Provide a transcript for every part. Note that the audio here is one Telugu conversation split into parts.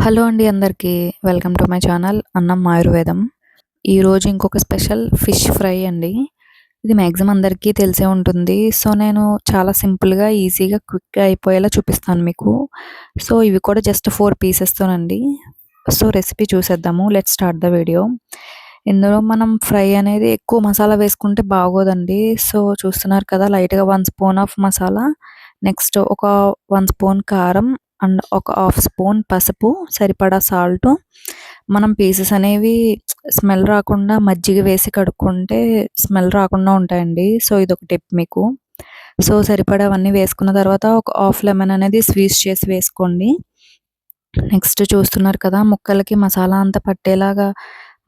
హలో అండి అందరికీ. వెల్కమ్ టు మై ఛానల్ అన్నం ఆయుర్వేదం. ఈరోజు ఇంకొక స్పెషల్ ఫిష్ ఫ్రై అండి. ఇది మ్యాక్సిమం అందరికీ తెలిసే ఉంటుంది. సో నేను చాలా సింపుల్గా ఈజీగా క్విక్గా అయిపోయేలా చూపిస్తాను మీకు. సో ఇవి కూడా జస్ట్ ఫోర్ పీసెస్తోనండి సో రెసిపీ చూసేద్దాము. Let start the video. ఇందులో మనం ఫ్రై అనేది ఎక్కువ మసాలా వేసుకుంటే బాగోదండి. సో చూస్తున్నారు కదా లైట్గా one spoon of masala. Next ఒక వన్ స్పూన్ కారం. అండ్ ఒక హాఫ్ స్పూన్ పసుపు సరిపడా సాల్ట్. మనం పీసెస్ అనేవి స్మెల్ రాకుండా మజ్జిగ వేసి కడుక్కుంటే స్మెల్ రాకుండా ఉంటాయండి. సో ఇది ఒక టిప్ మీకు. సో సరిపడా అవన్నీ వేసుకున్న తర్వాత ఒక హాఫ్ లెమన్ అనేది స్వీజ్ చేసి వేసుకోండి. నెక్స్ట్ చూస్తున్నారు కదా ముక్కలకి మసాలా అంతా పట్టేలాగా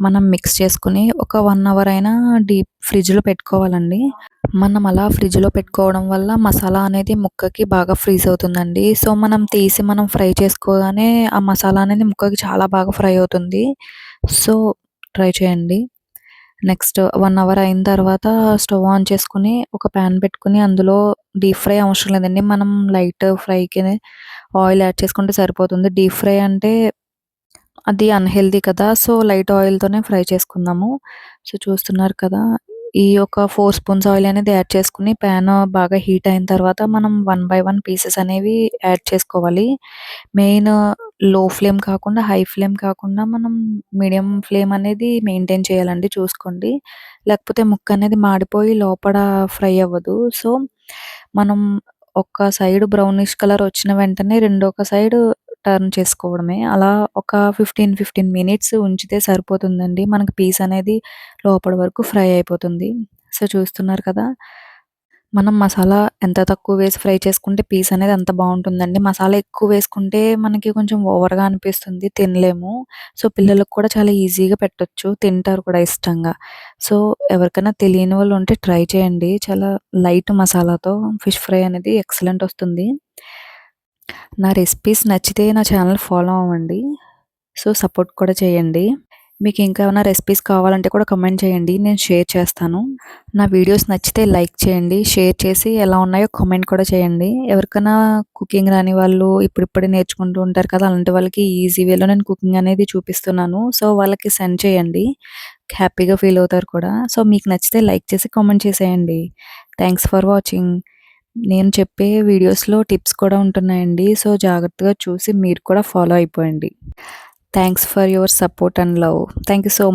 మనం మిక్స్ చేసుకుని ఒక వన్ అవర్ అయినా డీప్ ఫ్రిడ్జ్లో పెట్టుకోవాలండి. మనం అలా ఫ్రిడ్జ్లో పెట్టుకోవడం వల్ల మసాలా అనేది ముక్కకి బాగా ఫ్రీజ్ అవుతుందండి. సో మనం తీసి మనం ఫ్రై చేసుకోగానే ఆ మసాలా అనేది ముక్కకి చాలా బాగా ఫ్రై అవుతుంది. సో ట్రై చేయండి. నెక్స్ట్ వన్ అవర్ అయిన తర్వాత స్టవ్ ఆన్ చేసుకుని ఒక ప్యాన్ పెట్టుకుని అందులో డీప్ ఫ్రై అవసరం లేదండి. మనం లైట్ ఫ్రైకి ఆయిల్ యాడ్ చేసుకుంటే సరిపోతుంది. డీప్ ఫ్రై అంటే అది అన్హెల్దీ కదా! సో, లైట్ ఆయిల్‌తోనే ఫ్రై చేసుకుందాము. సో, చూస్తున్నారు కదా! ఈ యొక్క ఫోర్ స్పూన్స్ ఆయిల్ అనేది యాడ్ చేసుకుని ప్యాన్ బాగా హీట్ అయిన తర్వాత మనం వన్ బై వన్ పీసెస్ అనేవి యాడ్ చేసుకోవాలి. మెయిన్లో ఫ్లేమ్ కాకుండా, హై ఫ్లేమ్ కాకుండా మనం మీడియం ఫ్లేమ్ అనేది మెయింటైన్ చేయాలండి చూసుకోండి. లేకపోతే ముక్క అనేది మాడిపోయి లోపల ఫ్రై అవ్వదు. సో, మనం ఒక సైడ్ బ్రౌనిష్ కలర్ వచ్చిన వెంటనే రెండొక సైడ్ టర్న్ చేసుకోవడమే. అలా ఒక ఫిఫ్టీన్ ఫిఫ్టీన్ మినిట్స్ ఉంచితే సరిపోతుందండి. మనకి పీస్ అనేది లోపల వరకు ఫ్రై అయిపోతుంది. సో, చూస్తున్నారు కదా! మనం మసాలా ఎంత తక్కువ వేసి ఫ్రై చేసుకుంటే పీస్ అనేది అంత బాగుంటుందండి మసాలా ఎక్కువ వేసుకుంటే మనకి కొంచెం ఓవర్‌గా అనిపిస్తుంది. తినలేము. సో, పిల్లలకు కూడా చాలా ఈజీగా పెట్టొచ్చు. తింటారు కూడా ఇష్టంగా. సో, ఎవరికైనా తెలియని వాళ్ళు ఉంటే ట్రై చేయండి. చాలా లైట్ మసాలాతో ఫిష్ ఫ్రై అనేది ఎక్సలెంట్ వస్తుంది. నా రెసిపీస్ నచ్చితే నా ఛానల్ ఫాలో అవ్వండి. సో సపోర్ట్ కూడా చేయండి. మీకు ఇంకా ఏమైనా రెసిపీస్ కావాలంటే కూడా కమెంట్ చేయండి. నేను షేర్ చేస్తాను. నా వీడియోస్ నచ్చితే లైక్ చేయండి. షేర్ చేసి ఎలా ఉన్నాయో కామెంట్ కూడా చేయండి. ఎవరికైనా కుకింగ్ రాని వాళ్ళు ఇప్పుడిప్పుడే నేర్చుకుంటూ ఉంటారు కదా అలాంటి వాళ్ళకి ఈజీ వేలో నేను కుకింగ్ అనేది చూపిస్తున్నాను. సో వాళ్ళకి సెండ్ చేయండి. హ్యాపీగా ఫీల్ అవుతారు కూడా. సో మీకు నచ్చితే లైక్ చేసి కామెంట్ చేసేయండి. థ్యాంక్స్ ఫర్ వాచింగ్ నేను చెప్పే వీడియోస్లో టిప్స్ కూడా ఉంటున్నాయండి. సో జాగ్రత్తగా చూసి మీరు కూడా follow అయిపోయండి thanks for your support and love. Thank you so